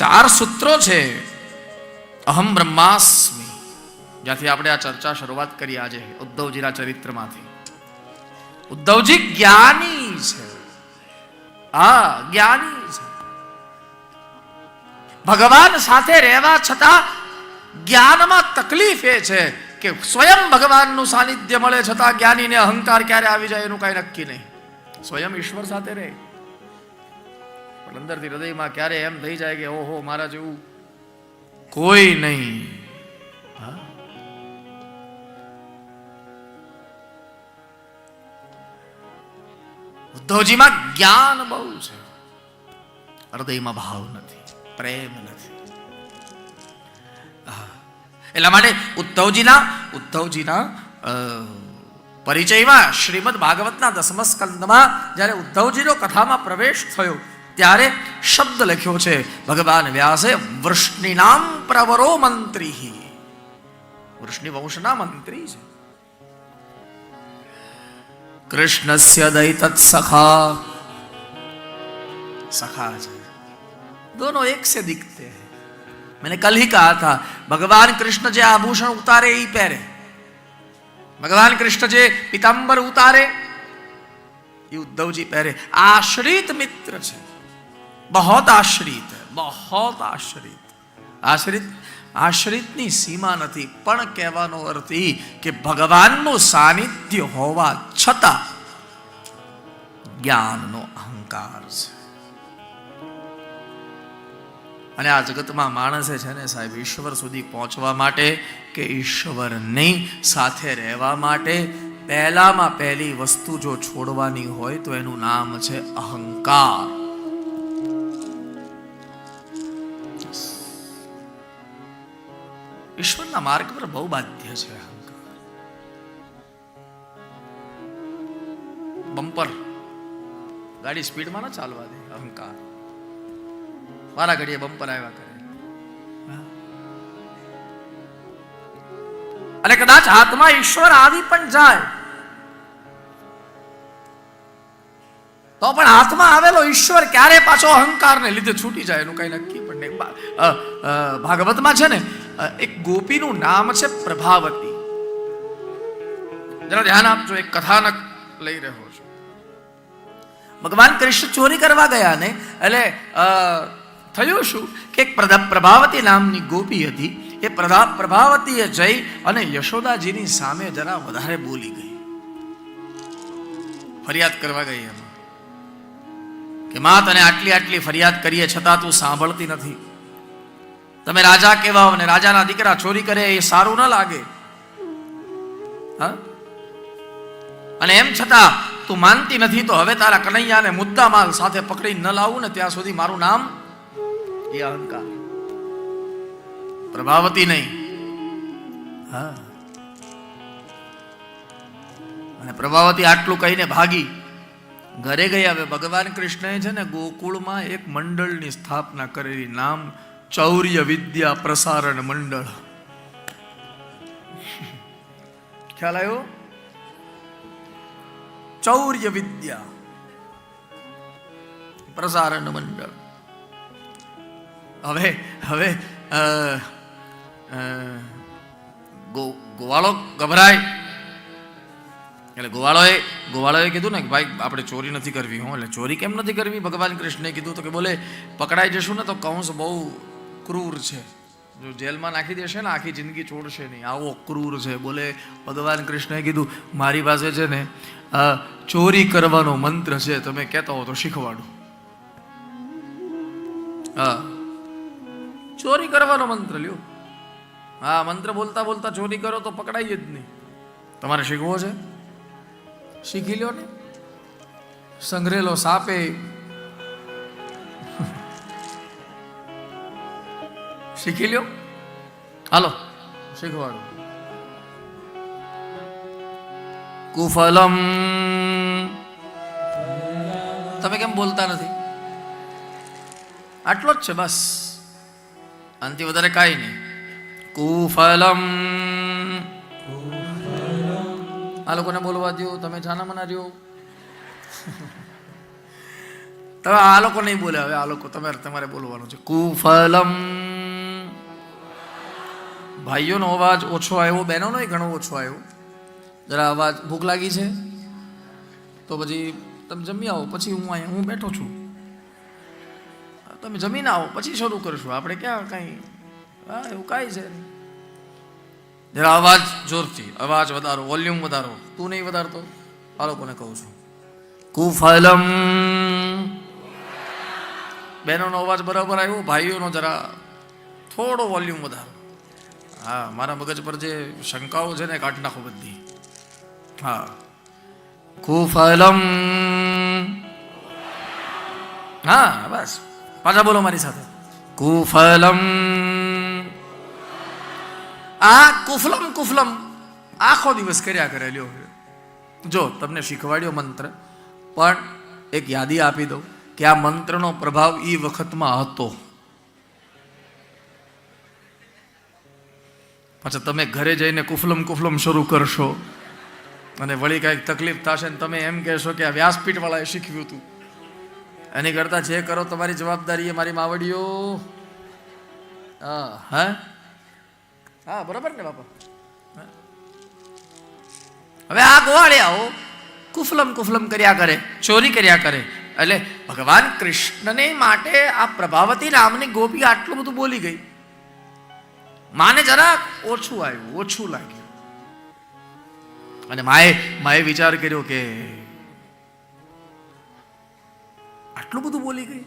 ચાર સૂત્રો છે. અહમ બ્રહ્માસ્મી. જ્યાંથી આપણે આ ચર્ચા શરૂઆત કરી આજે, ઉદ્ધવજીના ચરિત્રમાંથી. ઉદ્ધવજી જ્ઞાની છે. હા, જ્ઞાની છે. ભગવાન સાથે રહેવા છતાં જ્ઞાનમાં તકલીફ એ છે કે સ્વયં ભગવાનનું સાનિધ્ય મળે છતાં જ્ઞાનીને અહંકાર ક્યારે આવી જાય એનું કાંઈ નક્કી નહીં. સ્વયં ઈશ્વર સાથે રહે. પણ અંદરથી હૃદયમાં ક્યારે એમ થઈ જાય કે ઓહો, મારા જેવું કોઈ નહીં. ઉદ્ધવજીમાં જ્ઞાન બહુ છે. હૃદયમાં ભાવ નથી, પ્રેમ નથી. એટલા માટે ઉદ્ધવજીના ઉદ્ધવજીના પરિચયમાં શ્રીમદ ભાગવતના દસમ સ્કંદમાં જ્યારે ઉદ્ધવજીનો કથામાં પ્રવેશ થયો ત્યારે શબ્દ લખ્યો છે ભગવાન વ્યાસે વૃષ્ણિનામ પ્રવરો મંત્રી વૃષ્ણિ વંશના મંત્રી છે કૃષ્ણસ્ય દૈતત સખા सखा है दोनों एक से दिखते हैं मैंने कल ही कहा था भगवान कृष्ण जे आभूषण उतारे ही पहरे भगवान कृष्ण जे पीतांबर उतारे ये उद्धव जी पहरे आश्रित मित्र છે બહોત આશ્રિત બહોત આશ્રિત. આશ્રિત, આશ્રિતની સીમા નથી, પણ કહેવાનો અર્થ એ કે ભગવાનનું સાનિધ્ય હોવા છતાં જ્ઞાનનો અહંકાર છે. અને આ જગતમાં માણસે છે ને સાહેબ, ઈશ્વર સુધી પહોંચવા માટે કે ઈશ્વરની સાથે રહેવા માટે પહેલામાં પહેલી વસ્તુ જો છોડવાની હોય તો એનું નામ છે અહંકાર. ઈશ્વરના માર્ગ પર બહુ બાધ્ય છે અહંકાર. બમ્પર. ગાડી સ્પીડમાં ના ચાલવા દે, અહંકાર. મારા ઘડીએ બમ્પર આવ્યા કરે. અને કદાચ હાથમાં ઈશ્વર આવી પણ જાય, તો પણ હાથમાં આવેલો ઈશ્વર ક્યારે પાછો અહંકારને લીધે છૂટી જાય એનું કઈ નક્કી પણ નહીં. ભાગવતમાં છે ને એક ગોપીનું નામ છે પ્રભાવતી. જરા ધ્યાન આપજો, એક કથાનક લઈ રહ્યો છું. ભગવાન કૃષ્ણ ચોરી કરવા ગયા ને, એટલે થયું શું કે એક પ્રભાવતી નામની ગોપી હતી, એ પ્રભાવતીએ જઈ અને યશોદાજીની સામે જરા વધારે બોલી ગઈ. ફરિયાદ કરવા ગઈ એમાં. કે, માં, તને આટલી આટલી ફરિયાદ કરીએ છતાં તું સાંભળતી નથી. તમે રાજા કહેવાઓ ને રાજાના દીકરા ચોરી કરે એ સારું ન લાગે. અને એમ છતાં તું માનતી નથી તો હવે તારા કનૈયાને મુદ્દા માલ સાથે પકડી ન લાવું ને ત્યાં સુધી મારું નામ એ અહંકાર. પ્રભાવતી નહીં. હા. અને પ્રભાવતી આટલું કહીને ભાગી. ઘરે ગઈ હવે ભગવાન કૃષ્ણએ છે ને ગોકુળમાં એક મંડળની સ્થાપના કરેલી નામ ચૌર્ય વિદ્યા પ્રસારણ મંડળ ખ્યાલ આવ્યો ચૌર્ય વિદ્યા પ્રસારણ મંડળ હવે હવે અ, અ, ગો- ગોવાળો ગભરાય એટલે ગોવાળોએ ગોવાળોએ કીધું ને કે ભાઈ આપણે ચોરી નથી કરવી હું એટલે ચોરી કેમ નથી કરવી? ભગવાન કૃષ્ણે કીધું તો કે બોલે પકડાઈ જશું ને તો કંસ બહુ ક્રૂર છે. જો જેલમાં નાખી દેશે ને, આખી જિંદગી છોડશે નહીં. આવો ક્રૂર છે. બોલે ભગવાન કૃષ્ણએ કીધું, મારી પાસે છે ને ચોરી કરવાનો મંત્ર છે. તમે કહેતા હો તો શીખવાડું. હા ચોરી કરવાનો મંત્ર લ્યો. હા, મંત્ર બોલતા બોલતા ચોરી કરો તો પકડાય જ નહીં. તમારે શીખવો છે? શીખી લ્યો ને. સંગ્રહેલો સાપે શીખી લ્યો હાલો શીખવાડું કુફલમ તમે કેમ બોલતા નથી? આટલો જ છે બસ. આનાથી વધારે કાંઈ નહીં. કુફલમ આ લોકોને બોલવા દો તમે છાના મના રહ્યો તમે આ લોકો નહીં બોલે હવે આ લોકો તમારે તમારે બોલવાનું છે. કુફલમ ભાઈઓનો અવાજ ઓછો આવ્યો, બહેનોનો ઘણો ઓછો આવ્યો. જરા અવાજ ભૂખ લાગી છે? તો પછી તમે જમી આવો, પછી હું અહીંયા, હું બેઠો છું. તમે જમીને આવો, પછી શરૂ કરશું. આપણે ક્યાં કાંઈ? હા, એવું કાંઈ છે જરા અવાજ જોરથી, અવાજ વધારો, વોલ્યુમ વધારો. તું નહીં વધારતો? આ લોકોને કહું છું. કુફલમ. બહેનોનો અવાજ બરાબર આવ્યો, ભાઈઓનો જરા થોડો વોલ્યુમ વધારો. હા, મારા મગજ પર જે શંકાઓ છે ને કાઢી નાખો બધી. હા. કુફલમ. હા, બસ. પાછા બોલો મારી સાથે. કુફલમ. આ કુફલમ કુફલમ. આખો દિવસ કર્યા કરે, લ્યો. જો, તમને શીખવાડ્યો મંત્ર, પણ એક યાદી આપી દઉં કે આ મંત્રનો પ્રભાવ એ વખતમાં હતો. પછી તમે ઘરે જઈને કુફલમ કુફલમ શરૂ કરશો. અને વળી કાંઈક તકલીફ થશે ને તમે એમ કહેશો કે આ વ્યાસપીઠવાળાએ શીખવ્યું હતું એની કરતાં જે કરો તમારી જવાબદારી એ મારી માવડીઓ. હા હા? હા બરાબર ને બાપા. હવે આ ગોવાળિયાઓ કુફલમ કુફલમ કર્યા કરે ચોરી કર્યા કરે. એટલે ભગવાન કૃષ્ણને માટે આ પ્રભાવતી નામની ગોપી આટલું બધું બોલી ગઈ. માને જરાક ઓછું આવ્યું, ઓછું લાગ્યું. અને માએ માએ વિચાર કર્યો કે આટલું બધું બોલી ગઈ.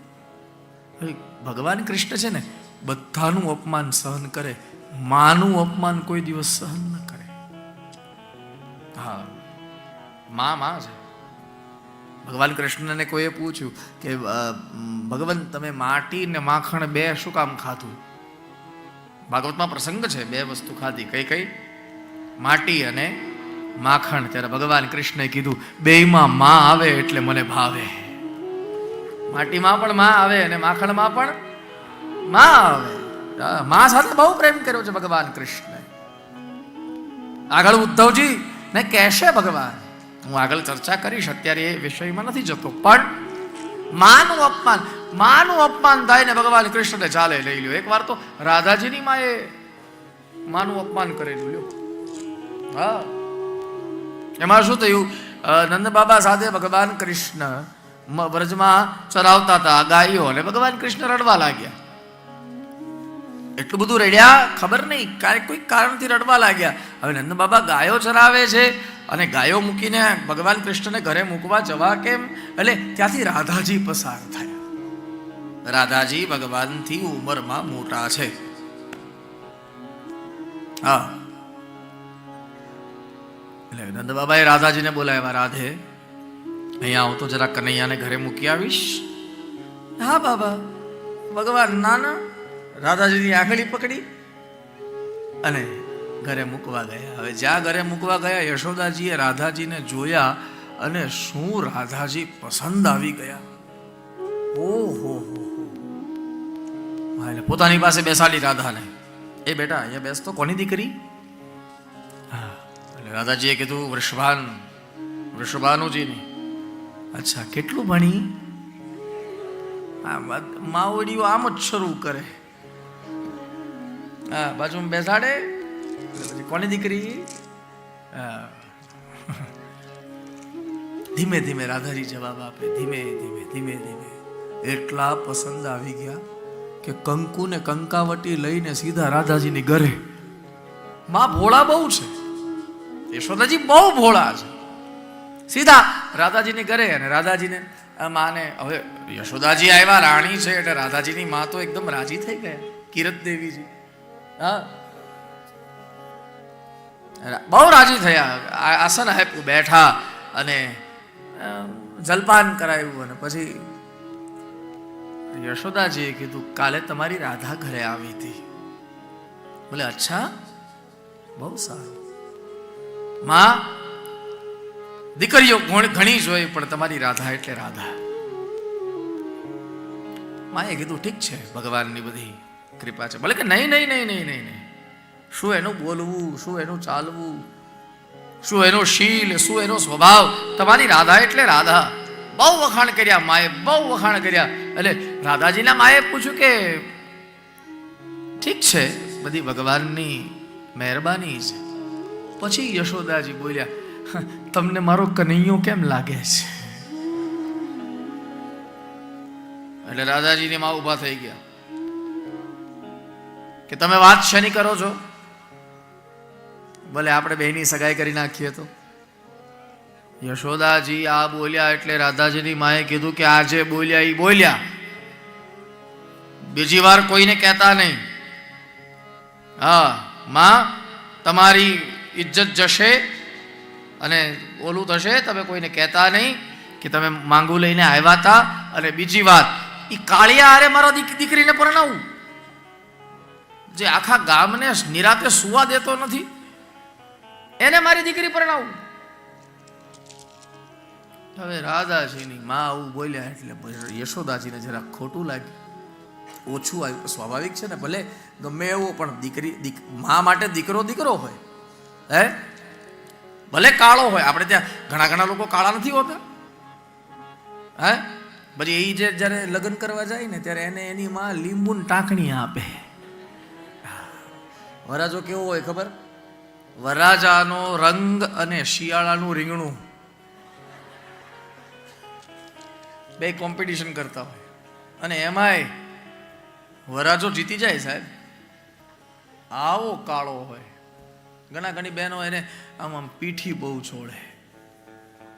ભગવાન કૃષ્ણ છે ને, બધાનું અપમાન સહન કરે, માનું અપમાન કોઈ દિવસ સહન ન કરે. હા, મા, માં છે. ભગવાન કૃષ્ણને કોઈએ પૂછ્યું કે ભગવાન તમે માટી ને માખણ બે શું કામ ખાધું? ભાગવતમાં પ્રસંગ છે, બે વસ્તુ ખાધી, કઈ કઈ? માટી અને માખણ. ત્યારે ભગવાન કૃષ્ણએ કીધું, બેયમાં માં આવે એટલે મને ભાવે. માટીમાં પણ માં આવે અને માખણમાં પણ માં આવે. માં સાથે બહુ પ્રેમ કર્યો છે ભગવાન કૃષ્ણ આગળ ઉદ્ધવજી ને કહેશે ભગવાન, હું આગળ ચર્ચા કરીશ, અત્યારે એ વિષયમાં નથી જતો, પણ માનું અપમાન. માનું અપમાન થાય ને ભગવાન કૃષ્ણને ચાલે લઈ લ્યો. એક વાર તો રાધાજીની માએ માનું અપમાન કરેલું લ્યો. હા. એમાં શું થયું? નંદ બાબા સાથે ભગવાન કૃષ્ણ વ્રજમાં ચરાવતા હતા ગાયો અને ભગવાન કૃષ્ણ રડવા લાગ્યા. એટલું બધું રડ્યા? ખબર નહીં. ક્યારેક કોઈ કારણથી રડવા લાગ્યા. હવે નંદ બાબા ગાયો ચરાવે છે અને ગાયો મૂકીને ભગવાન કૃષ્ણને ઘરે મૂકવા જવા કેમ? એટલે ત્યાંથી રાધાજી પસાર થયા. રાધાજી ભગવાનથી ઉંમરમાં મોટા છે. હા. એટલે નંદ એ રાધાજીને બોલાવ્યા, રાધે, અહીંયા હું તો જરા કનૈયાને ઘરે મૂકી આવીશ. હા, બાબા. ભગવાન નાના રાધાજીની આંગળી પકડી અને ઘરે મૂકવા ગયા. હવે જ્યાં ઘરે મૂકવા ગયા, યશોદાજીએ રાધાજીને જોયા અને શું રાધાજી પસંદ આવી ગયા? ઓહો, હા. એટલે પોતાની પાસે બેસાડી રાધાને. એ બેટા અહીંયા બેસતો કોની દીકરી? હા. એટલે રાધાજીએ કીધું વૃષભાન વૃષભાનુજીને. અચ્છા કેટલું ભણી? હા મા- માવડીઓ આમ જ શરૂ કરે. હા બાજુમાં બેસાડે. પછી કોની દીકરી? હા. ધીમે ધીમે રાધાજી જવાબ આપે. ધીમે ધીમે ધીમે ધીમે. એટલા પસંદ આવી ગયા. કે કંકુને કંકાવટી લઈને સીધા રાધાજીની ઘરે. માં ભોળા બહુ છે. યશોદાજી બહુ ભોળા છે. સીધા રાધાજીની ઘરે અને રાધાજીને માને, હવે યશોદાજી આવ્યા, રાણી છે એટલે રાધાજીની માં તો એકદમ રાજી થઈ ગયા. કિરત દેવીજી. હા. બહુ રાજી થયા. આસન આપ્યું, બેઠા અને જલપાન કરાયું અને પછી યશોદાજીએ કીધું, કાલે તમારી રાધા ઘરે આવી હતી. બોલે, અચ્છા, બહુ સારું. માં, દીકરીઓ ઘણ- જોઈ, પણ તમારી રાધા એટલે રાધા. માએ કીધું, ઠીક છે, ભગવાનની બધી કૃપા છે. ભલે કે, નહીં નહીં નહીં નહીં નહીં નહીં. શું એનું બોલવું, શું એનું ચાલવું, શું એનો શીલ, શું એનો સ્વભાવ? તમારી રાધા એટલે રાધા. બહુ વખાણ કર્યા માએ, બહુ વખાણ કર્યા. એટલે રાધાજીના માએ પૂછ્યું કે, ઠીક છે, બધી ભગવાનની મહેરબાની છે. પછી યશોદાજી બોલ્યા તમને મારો કનૈયો કેમ લાગે છે? એટલે રાધાજીની માં ઊભા થઈ ગયા. કે તમે વાત શેની કરો છો? ભલે, આપણે બહેની સગાઈ કરી નાખીએ તો. યશોદાજી આ બોલ્યા એટલે રાધાજીની માએ કીધું કે આજે બોલ્યા એ બોલ્યા. બીજી વાર કોઈને કહેતા નહીં. હા, માં, તમારી ઇજ્જત જશે અને ઓલું થશે, તમે કોઈને કહેતા નહીં કે તમે માંગુ લઈને આવ્યા હતા. અને બીજી વાત એ કાળિયા હારે મારા દીકરીને પરણાવું. જે આખા ગામને નિરાતે સુવા દેતો નથી. એને મારી દીકરી પરણાવું. હવે રાધાજીની માં આવું બોલ્યા એટલે યશોદાજીને જરા ખોટું લાગ્યું. ઓછું આવ્યું. સ્વાભાવિક છે ને, ભલે ગમે એવો, પણ દીકરી, દીક, મા માટે દીકરો દીકરો હોય. હે? ભલે કાળો હોય. આપણે ત્યાં ઘણા ઘણા લોકો કાળા નથી હોતા. હે? પછી એ જે જ્યારે લગ્ન કરવા જાય ને, ત્યારે એને એની માં લીંબુ ટાંકણી આપે. વરાજો કેવો હોય ખબર? વરાજાનો રંગ અને શિયાળાનું રીંગણું. બે કોમ્પિટિશન કરતા હોય. અને એમાંય વરાજો જીતી જાય સાહેબ. આવો કાળો હોય. ઘણા ઘણી બહેનો એને આમ આમ પીઠી બહુ છોડે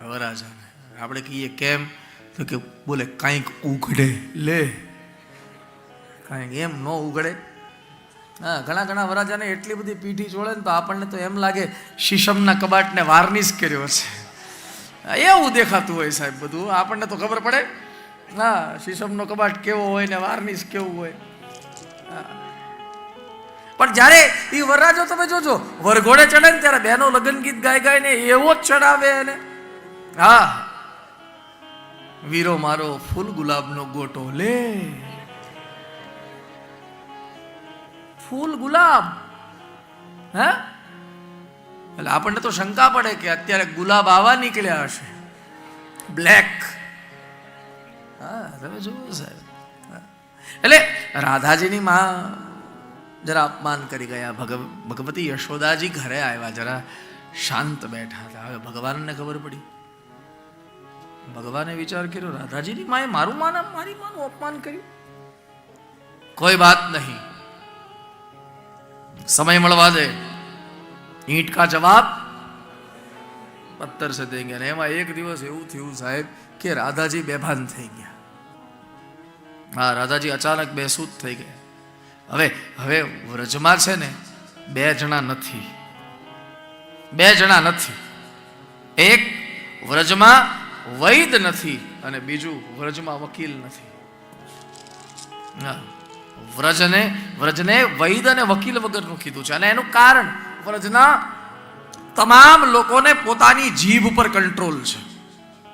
વરાજાને. આપણે કહીએ કેમ? તો કે બોલે, કાંઈક ઉઘડે. લે. કાંઈક એમ ન ઉઘડે. હા, ઘણા ઘણા વરાજાને એટલી બધી પીઠી છોડે ને તો આપણને તો એમ લાગે શીશમના કબાટને વાર્નિશ કર્યો છે. એવું દેખાતું હોય સાહેબ બધું. આપણને તો ખબર પડે. હા શીશમનો કબાટ કેવો હોય ને વાર્નિશ કેવું હોય. પણ જ્યારે એ વરરાજો તમે જોજો, વરઘોડે ચડે ને ત્યારે બહેનો લગ્ન ગીત ગાય ગાય ને એવો જ ચડાવે એને. હા. વીરો મારો, ફૂલ ગુલાબનો ગોટો લે. ફૂલ ગુલાબ. હે? એટલે આપણને તો શંકા પડે કે અત્યારે ગુલાબ આવા નીકળ્યા હશે. બ્લેક હા, તમે જુઓ સાહેબ. એટલે રાધાજીની માં જરા અપમાન કરી ગયા. ભગવ, ભગવતી યશોદાજી ઘરે આવ્યા. જરા શાંત બેઠા હતા. હવે ભગવાનને ખબર પડી. ભગવાને વિચાર કર્યો, રાધાજીની માએ મારું માન, મારી માનું અપમાન કર્યું? કોઈ વાત નહીં. સમય મળવા દે. ઈંટ કા જવાબ? પથ્થર સે દેંગે. ગયા એમાં એક દિવસ એવું થયું સાહેબ કે રાધાજી બેભાન થઈ ગયા. હા, રાધાજી અચાનક બેસૂદ થઈ ગયા. હવે હવે વ્રજમાં છે ને બે જણા નથી. બે જણા નથી. એક વ્રજમાં વૈદ નથી અને બીજું વ્રજમાં વકીલ નથી. વ્રજને વ્રજને વૈદ અને વકીલ વગરનું કીધું છે. અને એનું કારણ વ્રજના તમામ લોકોને પોતાની જીભ ઉપર કંટ્રોલ છે.